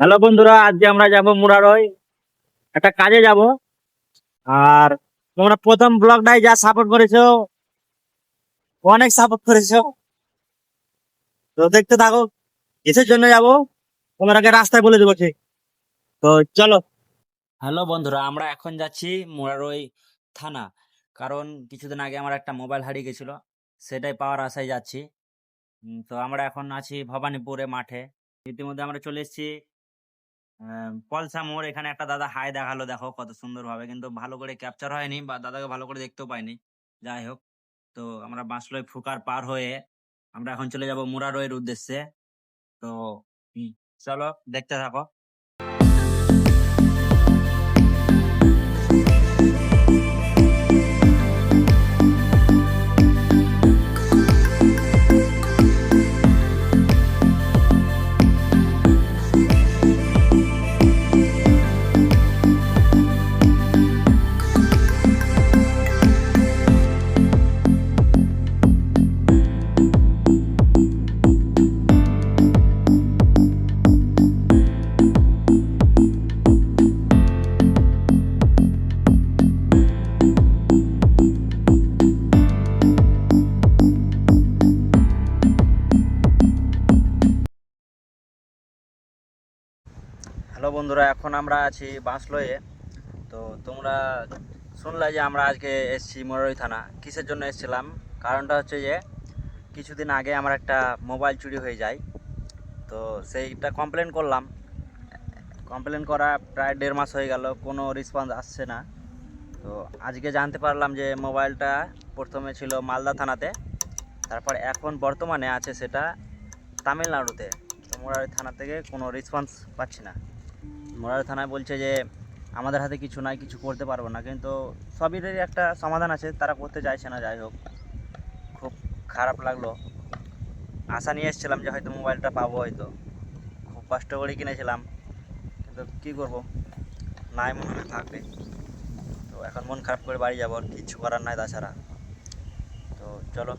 Hello বন্ধুরা, আজকে আমরা যাব মুরারই। একটা কাজে যাব। আর তোমরা প্রথম ব্লগটাই যা সাপোর্ট করেছ, অনেক সাপোর্ট করেছ। তো দেখতে থাকো, কিসের জন্য যাব, তোমাদেরকে রাস্তায় বলে দেবো ঠিক। তো চলো। হ্যালো বন্ধুরা, আমরা এখন যাচ্ছি মুরারই থানা। কারণ কিছুদিন আগে আমার একটা মোবাইল হারিয়ে গেছিল, সেটাই পাওয়ার আশায় যাচ্ছি। তো আমরা এখন আছি ভবানীপুরে মাঠে। ইতিমধ্যে আমরা চলে এসেছি পলসা মোড় এখানে একটা দাদা হাই দেখাল, দেখো কত সুন্দর ভাবে কিন্তু ভালো করে ক্যাপচার হয়নি বা দাদাকে ভালো করে দেখতেও পাইনি। যাই হোক, তো আমরা বাঁশলোয় ফুকার পার হয়ে। আমরা এখন চলে যাব মুরারোয়ের উদ্দেশ্যে। তো চলো, দেখতে থাকো। হ্যালো বন্ধুরা, এখন আমরা আছি বাঁশলয়ে। তো তোমরা শুনলে যে আমরা আজকে এসেছি মরই থানা। কিসের জন্য এসেছিলাম? কারণটা হচ্ছে যে, কিছুদিন আগে আমার একটা মোবাইল চুরি হয়ে যায়। তো সেইটা কমপ্লেন করলাম। কমপ্লেন করা প্রায় দেড় মাস হয়ে গেল, কোনো রেসপন্স আসছে না। তো আজকে জানতে পারলাম যে মোবাইলটা প্রথমে ছিল মালদা থানাতে, তারপর এখন বর্তমানে আছে সেটা তামিলনাড়ুতে। তো মোরারি থানা থেকে কোনো রেসপন্স পাচ্ছি না। মোরারি থানায় বলছে যে, আমাদের হাতে কিছু নাই, কিছু করতে পারব না। কিন্তু সবেরই একটা সমাধান আছে, তারা করতে চাইছে না, যাই হোক। খুব খারাপ লাগল। আশা নিয়ে এসেছিলাম যে হয়তো মোবাইলটা পাবো হয়তো। খুব কষ্ট করে কিনেছিলাম। কিন্তু কী করব? নাই মনে হয় থাকবে। তো এখন মন খারাপ করে বাড়ি যাব, আর কিচ্ছু করার নাই তাছাড়া। তো চলো।